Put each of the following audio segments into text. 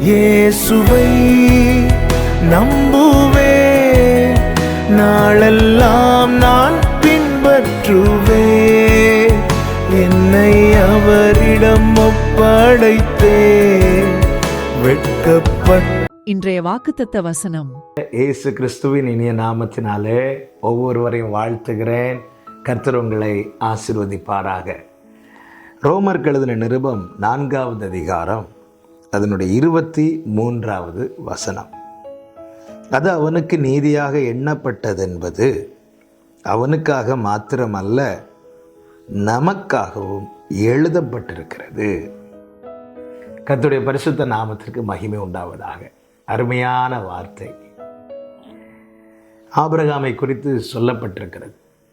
இயேசுவை நம்புவேன் நாளெல்லாம் நான் பின்பற்றுவேன் என்னை அவரிடம் ஒப்படைத்தேன். வெட்கப்பட்ட இன்றைய வாக்குத்தத்த வசனம். இயேசு கிறிஸ்துவின் இனிய நாமத்தினாலே ஒவ்வொருவரையும் வாழ்த்துகிறேன். கர்த்தர் உங்களை ஆசிர்வதிப்பாராக. ரோமருக்கு எழுதின நிருபம் நான்காவது அதிகாரம். அதனுடைய இருபத்தி மூன்றாவது வசனம். அது அவனுக்கு நீதியாக எண்ணப்பட்டதென்பது அவனுக்காக மாத்திரமல்ல நமக்காகவும் எழுதப்பட்டிருக்கிறது. கத்துடைய பரிசுத்த நாமத்திற்கு மகிமை உண்டாவதாக. அருமையான வார்த்தை. ஆபிரகாமை குறித்து சொல்லப்பட்டிருக்கிறது.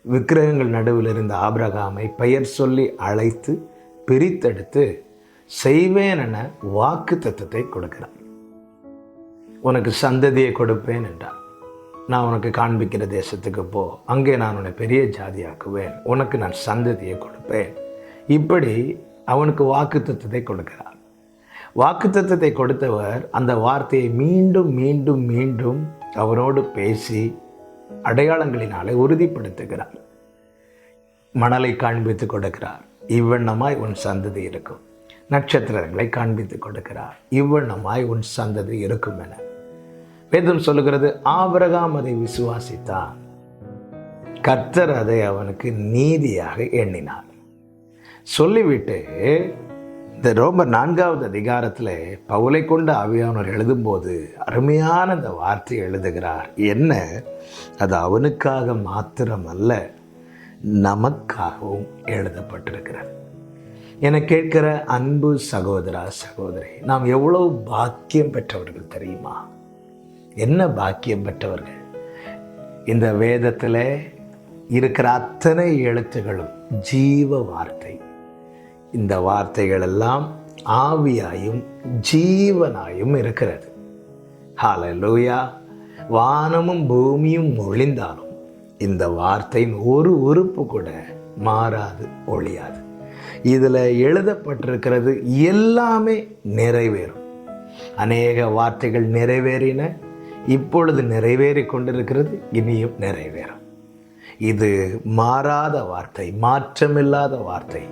விக்கிரகங்கள் நடுவில் இருந்த ஆபிரகாமை பெயர் சொல்லி அழைத்து பிரித்தெடுத்து செய்வேன் என வாக்கு தத்துவத்தை கொடுக்கிறார் உனக்கு சந்ததியை கொடுப்பேன் என்றார் நான் உனக்கு காண்பிக்கிற தேசத்துக்கு போ. அங்கே நான் உன்னை பெரிய ஜாதியாக்குவேன். உனக்கு நான் சந்ததியை கொடுப்பேன். இப்படி அவனுக்கு வாக்கு தத்துவத்தை கொடுக்கிறார் வாக்குத்தத்தத்தை கொடுத்தவர் அந்த வார்த்தையை மீண்டும் மீண்டும் மீண்டும் அவரோடு பேசி அடையாளங்களினாலே உறுதிப்படுத்துகிறார். மணலை காண்பித்து கொடுக்கிறார். இவ்வண்ணமாய் உன் சந்ததி இருக்கும். நட்சத்திரங்களை காண்பித்து கொடுக்கிறார். இவ்வளமாய் உன் சந்ததி இருக்கும் என. வேதம் சொல்லுகிறது ஆபரகாம் அதை விசுவாசித்தான். கர்த்தர் அதை அவனுக்கு நீதியாக எண்ணினார். சொல்லிவிட்டு இந்த ரொம்ப நான்காவது அதிகாரத்தில் பவுலை கொண்ட ஆவியானவர் எழுதும்போது அருமையான இந்த வார்த்தை எழுதுகிறார். என்ன? அது அவனுக்காக மாத்திரமல்ல நமக்காகவும் எழுதப்பட்டிருக்கிறது. என கேட்கிற அன்பு சகோதரா சகோதரி நாம் எவ்வளவு பாக்கியம் பெற்றவர்கள் தெரியுமா? என்ன பாக்கியம் பெற்றவர்கள்? இந்த வேதத்தில் இருக்கிற அத்தனை எழுத்துகளும் ஜீவ வார்த்தை. இந்த வார்த்தைகள் எல்லாம் ஆவியாயும் ஜீவனாயும் இருக்கிறது. ஹாலலூயா வானமும் பூமியும் ஒளிந்தாலும் இந்த வார்த்தையின் ஒரு உறுப்பு கூட மாறாது ஒழியாது. இதில் எழுதப்பட்டிருக்கிறது எல்லாமே நிறைவேறும். அநேக வார்த்தைகள் நிறைவேறின இப்பொழுது நிறைவேறி கொண்டிருக்கிறது இனியும் நிறைவேறும். இது மாறாத வார்த்தை மாற்றமில்லாத வார்த்தை.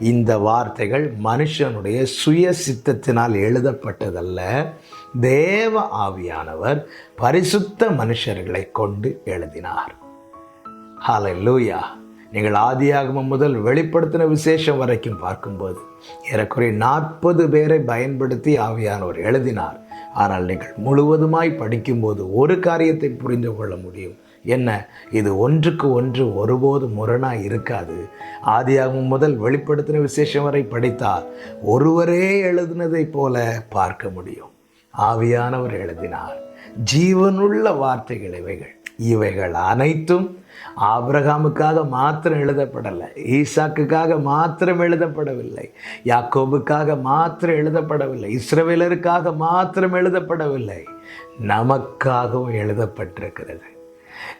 இந்த வார்த்தைகள் மனுஷனுடைய சுய சித்தத்தினால் எழுதப்பட்டதல்ல. தேவ ஆவியானவர் பரிசுத்த மனுஷர்களை கொண்டு எழுதினார். ஹalleluya. நீங்கள் ஆதியாகமம் முதல் வெளிப்படுத்தின விசேஷம் வரைக்கும் பார்க்கும்போது ஏறக்குறைய நாற்பது பேரை பயன்படுத்தி ஆவியானவர் எழுதினார். ஆனால் நீங்கள் முழுவதுமாய் படிக்கும்போது ஒரு காரியத்தை புரிந்து கொள்ள முடியும். என்ன? இது ஒன்றுக்கு ஒன்று ஒருபோது முரணாக இருக்காது. ஆதியாகமம் முதல் வெளிப்படுத்தின விசேஷம் வரை படித்தால் ஒருவரே எழுதினதைப் போல பார்க்க முடியும். ஆவியானவர் எழுதினார். ஜீவனுள்ள வார்த்தைகள் இவைகள். இவைகள் அனைத்தும் ஆபிரகாமுக்காக மாத்திரம் எழுதப்படலை ஈசாக்குக்காக மாத்திரம் எழுதப்படவில்லை யாக்கோபுக்காக மாத்திரம் எழுதப்படவில்லை இஸ்ரவேலருக்காக மாத்திரம் எழுதப்படவில்லை. நமக்காகவும் எழுதப்பட்டிருக்கிறது.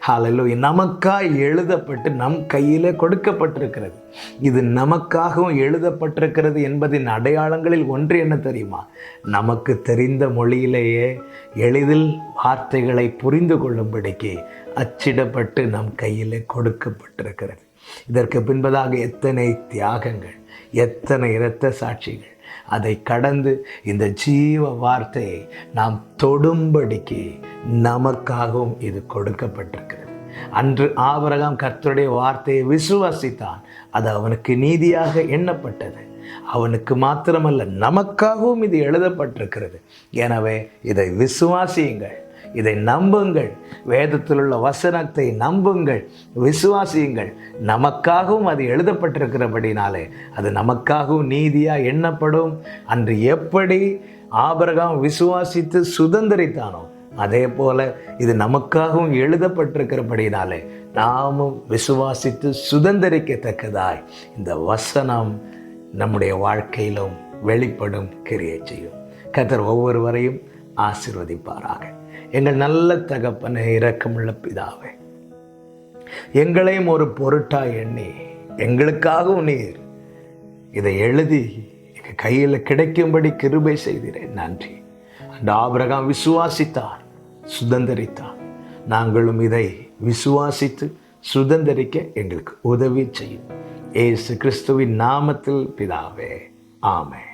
ஹalleluya நமக்காய் எழுதப்பட்டு நம் கையில் கொடுக்கப்பட்டிருக்கிறது. இது நமக்காகவும் எழுதப்பட்டிருக்கிறது என்பதின் அடையாளங்களில் ஒன்று என்ன தெரியுமா? நமக்கு தெரிந்த மொழியிலேயே எளிதில் வார்த்தைகளை புரிந்து கொள்ளும்படிக்கு அச்சிடப்பட்டு நம் கையில் கொடுக்கப்பட்டிருக்கிறது. இதற்கு பின்பதாக எத்தனை தியாகங்கள் எத்தனை இரத்த சாட்சிகள் அதை கடந்து இந்த ஜீவ வார்த்தையை நாம் தொடும்படிக்கு நமக்காகவும் இது கொடுக்கப்பட்டிருக்கிறது. அன்று ஆபரகம் கர்த்தருடைய வார்த்தையை விசுவாசித்தான். அது அவனுக்கு நீதியாக எண்ணப்பட்டது. அவனுக்கு மாத்திரமல்ல நமக்காகவும் இது எழுதப்பட்டிருக்கிறது. எனவே இதை விசுவாசியுங்கள். இதை நம்புங்கள். வேதத்தில் உள்ள வசனத்தை நம்புங்கள். விசுவாசியுங்கள். நமக்காகவும் அது எழுதப்பட்டிருக்கிறபடினாலே அது நமக்காகவும் நீதியாக எண்ணப்படும். அன்று எப்படி ஆபரகம் விசுவாசித்து சுதந்திரித்தானோ அதே போல இது நமக்காகவும் எழுதப்பட்டிருக்கிறபடினாலே நாமும் விசுவாசித்து சுதந்திரிக்கத்தக்கதாய் இந்த வசனம் நம்முடைய வாழ்க்கையிலும் வெளிப்படும் கிரியை செய்யும். கத்தர் ஒவ்வொருவரையும் ஆசிர்வதிப்பாராக. எங்கள் நல்ல தகப்பனை இரக்கமுள்ள பிதாவே. எங்களையும் ஒரு பொருட்டா எண்ணி எங்களுக்காகவும் நீர் இதை எழுதி எங்கள் கையில் கிடைக்கும்படி கிருபை செய்கிறேன். நன்றி. அந்த ஆபிரகாம் விசுவாசித்தார் சுதந்திரித்தார். நாங்களும் இதை விசுவாசித்து சுதந்திரிக்க எங்களுக்கு உதவி செய்யும். ஏசு கிறிஸ்துவின் நாமத்தில் பிதாவே. ஆமே